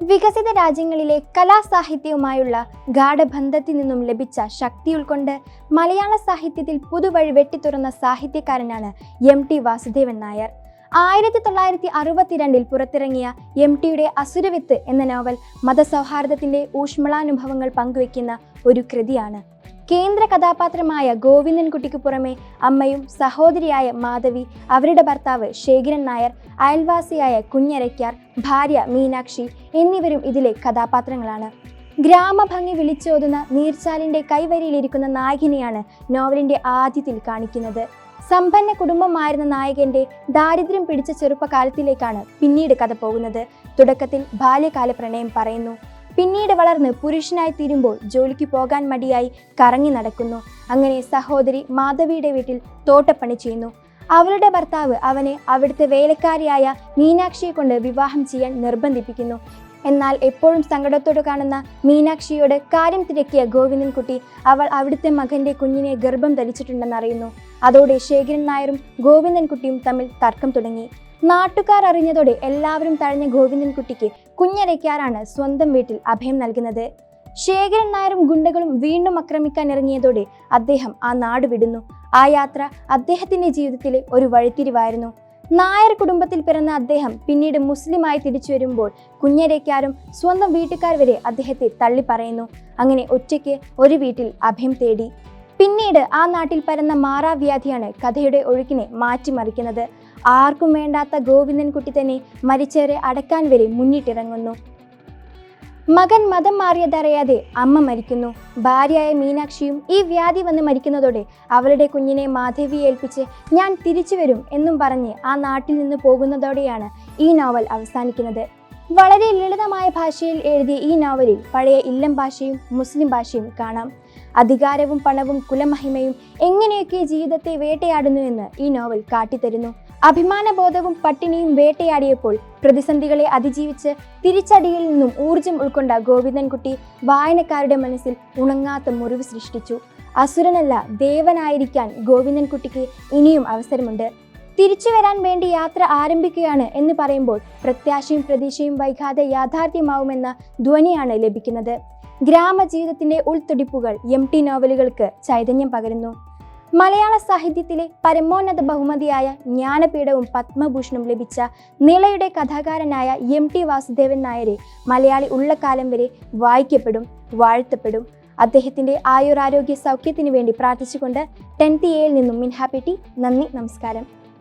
വികസിത രാജ്യങ്ങളിലെ കലാസാഹിത്യവുമായുള്ള ഗാഠബന്ധത്തിൽ നിന്നും ലഭിച്ച ശക്തി ഉൾക്കൊണ്ട് മലയാള സാഹിത്യത്തിൽ പുതുവഴി വെട്ടിത്തുറന്ന സാഹിത്യകാരനാണ് എം ടി വാസുദേവൻ നായർ. ആയിരത്തി തൊള്ളായിരത്തി അറുപത്തിരണ്ടിൽ പുറത്തിറങ്ങിയ എം ടിയുടെ അസുരവിത്ത് എന്ന നോവൽ മതസൗഹാർദ്ദത്തിന്റെ ഊഷ്മളാനുഭവങ്ങൾ പങ്കുവെക്കുന്ന ഒരു കൃതിയാണ് കേന്ദ്ര കഥാപാത്രമായ ഗോവിന്ദൻകുട്ടിക്ക് പുറമെ അമ്മയും സഹോദരിയായ മാധവി അവരുടെ ഭർത്താവ് ശേഖരൻ നായർ അയൽവാസിയായ കുഞ്ഞരയ്ക്കാർ ഭാര്യ മീനാക്ഷി എന്നിവരും ഇതിലെ കഥാപാത്രങ്ങളാണ്. ഗ്രാമഭംഗി വിളിച്ചോതുന്ന നീർച്ചാലിന്റെ കൈവരിയിലിരിക്കുന്ന നായകനെയാണ് നോവലിന്റെ ആദ്യത്തിൽ കാണിക്കുന്നത്. സമ്പന്ന കുടുംബമായിരുന്ന നായകന്റെ ദാരിദ്ര്യം പിടിച്ച ചെറുപ്പകാലത്തിലേക്കാണ് പിന്നീട് കഥ പോകുന്നത്. തുടക്കത്തിൽ ബാല്യകാല പ്രണയം പറയുന്നു. പിന്നീട് വളർന്ന് പുരുഷനായി തീരുമ്പോൾ ജോലിക്ക് പോകാൻ മടിയായി കറങ്ങി നടക്കുന്നു. അങ്ങനെ സഹോദരി മാധവിയുടെ വീട്ടിൽ തോട്ടപ്പണി ചെയ്യുന്നു. അവളുടെ ഭർത്താവ് അവനെ അവിടുത്തെ വേലക്കാരിയായ മീനാക്ഷിയെ കൊണ്ട് വിവാഹം ചെയ്യാൻ നിർബന്ധിപ്പിക്കുന്നു. എന്നാൽ എപ്പോഴും സങ്കടത്തോട് കാണുന്ന മീനാക്ഷിയോട് കാര്യം തിരക്കിയ ഗോവിന്ദൻകുട്ടി അവൾ അവിടുത്തെ മകന്റെ കുഞ്ഞിനെ ഗർഭം ധരിച്ചിട്ടുണ്ടെന്ന് അറിയുന്നു. അതോടെ ശേഖരൻ നായരും ഗോവിന്ദൻകുട്ടിയും തമ്മിൽ തർക്കം തുടങ്ങി. നാട്ടുകാർ അറിഞ്ഞതോടെ എല്ലാവരും തഴഞ്ഞ ഗോവിന്ദൻകുട്ടിക്ക് കുഞ്ഞരയ്ക്കാറാണ് സ്വന്തം വീട്ടിൽ അഭയം നൽകുന്നത്. ശേഖരൻ നായരും ഗുണ്ടകളും വീണ്ടും ആക്രമിക്കാൻ ഇറങ്ങിയതോടെ അദ്ദേഹം ആ നാട് വിടുന്നു. ആ യാത്ര അദ്ദേഹത്തിന്റെ ജീവിതത്തിലെ ഒരു വഴിത്തിരിവായിരുന്നു. നായർ കുടുംബത്തിൽ പിറന്ന അദ്ദേഹം പിന്നീട് മുസ്ലിമായി തിരിച്ചു വരുമ്പോൾ കുഞ്ഞരയ്ക്കാരും സ്വന്തം വീട്ടുകാർ വരെ അദ്ദേഹത്തെ തള്ളി പറയുന്നു അങ്ങനെ ഒറ്റയ്ക്ക് ഒരു വീട്ടിൽ അഭയം തേടി. പിന്നീട് ആ നാട്ടിൽ പരന്ന മാറാവ്യാധിയാണ് കഥയുടെ ഒഴുക്കിനെ മാറ്റിമറിക്കുന്നത്. ആർക്കും വേണ്ടാത്ത ഗോവിന്ദൻകുട്ടി തന്നെ മരിച്ചവരെ അടക്കാൻ വരെ മുന്നിട്ടിറങ്ങുന്നു. മകൻ മതം മാറിയതറിയാതെ അമ്മ മരിക്കുന്നു. ഭാര്യയായ മീനാക്ഷിയും ഈ വ്യാധി വന്ന് മരിക്കുന്നതോടെ അവളുടെ കുഞ്ഞിനെ മാധവി ഏൽപ്പിച്ച് ഞാൻ തിരിച്ചു വരും എന്നും പറഞ്ഞ് ആ നാട്ടിൽ നിന്ന് പോകുന്നതോടെയാണ് ഈ നോവൽ അവസാനിക്കുന്നത്. വളരെ ലളിതമായ ഭാഷയിൽ എഴുതിയ ഈ നോവലിൽ പഴയ ഇല്ലം ഭാഷയും മുസ്ലിം ഭാഷയും കാണാം. അധികാരവും പണവും കുലമഹിമയും എങ്ങനെയൊക്കെ ജീവിതത്തെ വേട്ടയാടുന്നു എന്ന് ഈ നോവൽ കാട്ടിത്തരുന്നു. അഭിമാനബോധവും പട്ടിണിയും വേട്ടയാടിയപ്പോൾ പ്രതിസന്ധികളെ അതിജീവിച്ച് തിരിച്ചടിയിൽ നിന്നും ഊർജം ഉൾക്കൊണ്ട ഗോവിന്ദൻകുട്ടി വായനക്കാരുടെ മനസ്സിൽ ഉണങ്ങാത്ത മുറിവ് സൃഷ്ടിച്ചു. അസുരനല്ല ദേവനായിരിക്കാൻ ഗോവിന്ദൻകുട്ടിക്ക് ഇനിയും അവസരമുണ്ട്. തിരിച്ചു വരാൻ വേണ്ടി യാത്ര ആരംഭിക്കുകയാണ് എന്ന് പറയുമ്പോൾ പ്രത്യാശയും പ്രതീക്ഷയും വൈകാതെ യാഥാർത്ഥ്യമാവുമെന്ന ധ്വനിയാണ് ലഭിക്കുന്നത്. ഗ്രാമജീവിതത്തിന്റെ ഉൾത്തുടിപ്പുകൾ എം ടി നോവലുകൾക്ക് ചൈതന്യം പകരുന്നു. മലയാള സാഹിത്യത്തിലെ പരമോന്നത ബഹുമതിയായ ജ്ഞാനപീഠവും പത്മഭൂഷണും ലഭിച്ച നിളയുടെ കഥാകാരനായ എം ടി വാസുദേവൻ നായരെ മലയാളി ഉള്ള കാലം വരെ വായിക്കപ്പെടും വാഴ്ത്തപ്പെടും. അദ്ദേഹത്തിന്റെ ആയുരാരോഗ്യ സൗഖ്യത്തിന് വേണ്ടി പ്രാർത്ഥിച്ചുകൊണ്ട് ടെൻത്ത് എയിൽ നിന്നും മിൻഹാപ്പെട്ടി നന്ദി നമസ്കാരം.